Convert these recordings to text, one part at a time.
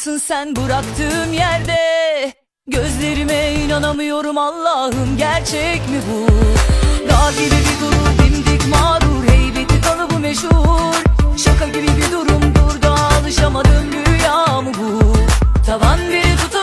sen bıraktığım yerde? Gözlerime inanamıyorum Allah'ım gerçek mi bu? Dağ gibi bir gurur dimdik mağrur Heybeti kalıbı meşhur. Şaka gibi bir durumdur da alışamadım rüya mı bu. Tavan biri tutamıyordu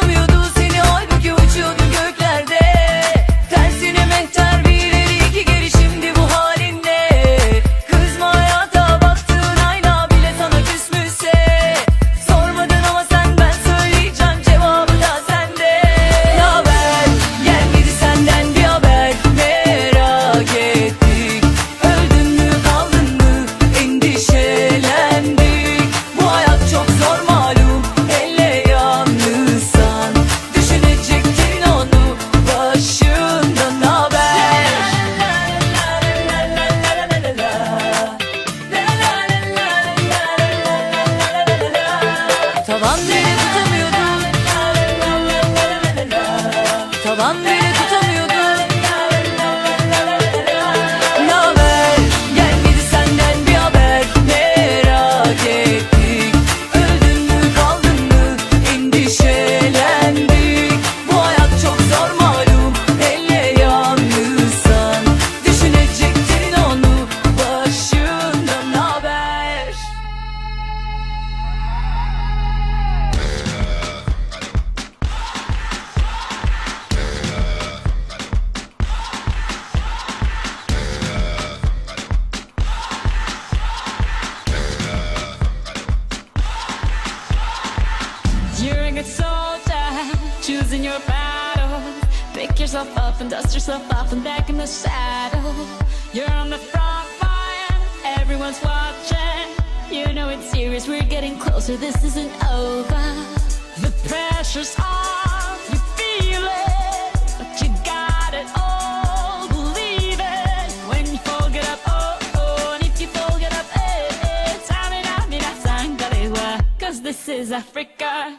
yourself off and back in the saddle. You're on the front line, everyone's watching. You know it's serious, we're getting closer, this isn't over. The pressure's on, you feel it, but you got it all. Believe it when you fold it up, oh, oh, and if you it up, eh, eh. Mina, sangalewa, cause this is Africa.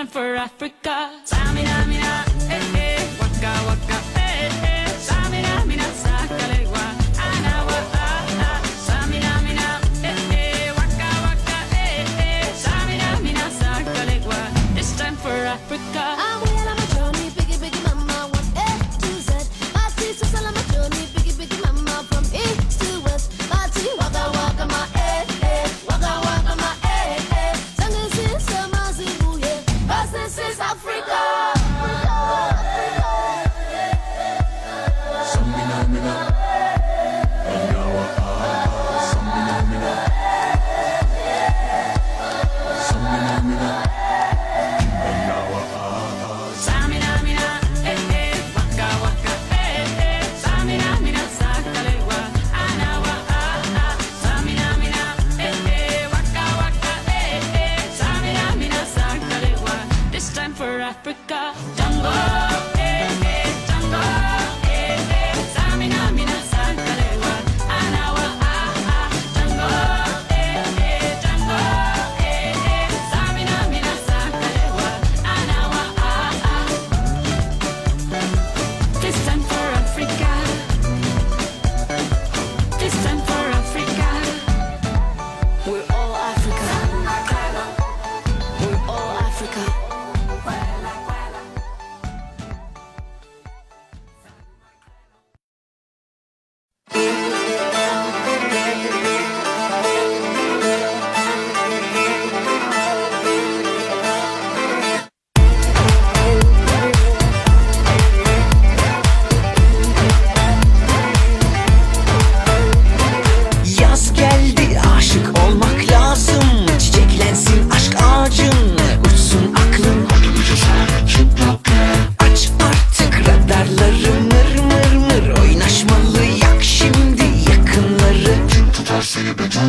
Time for Africa. Tamina, mina, eh, eh. Waka, waka, eh, eh. Anawa, ah, ah. Eh, eh. Waka, waka, eh, eh. This time for Africa.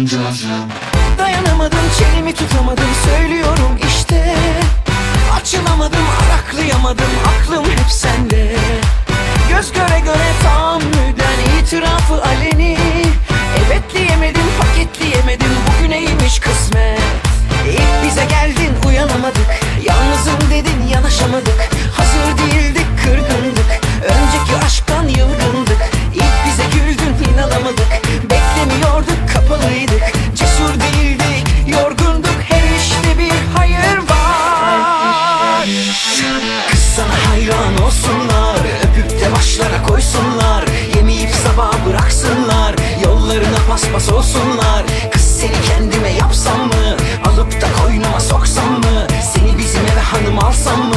Androphil. basmas olsunlar Kız seni kendime yapsam mı? Alıp da koynuma soksam mı? Seni bizim eve hanım alsam mı?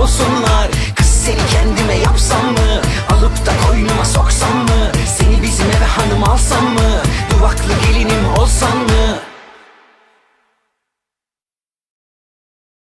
olsunlar.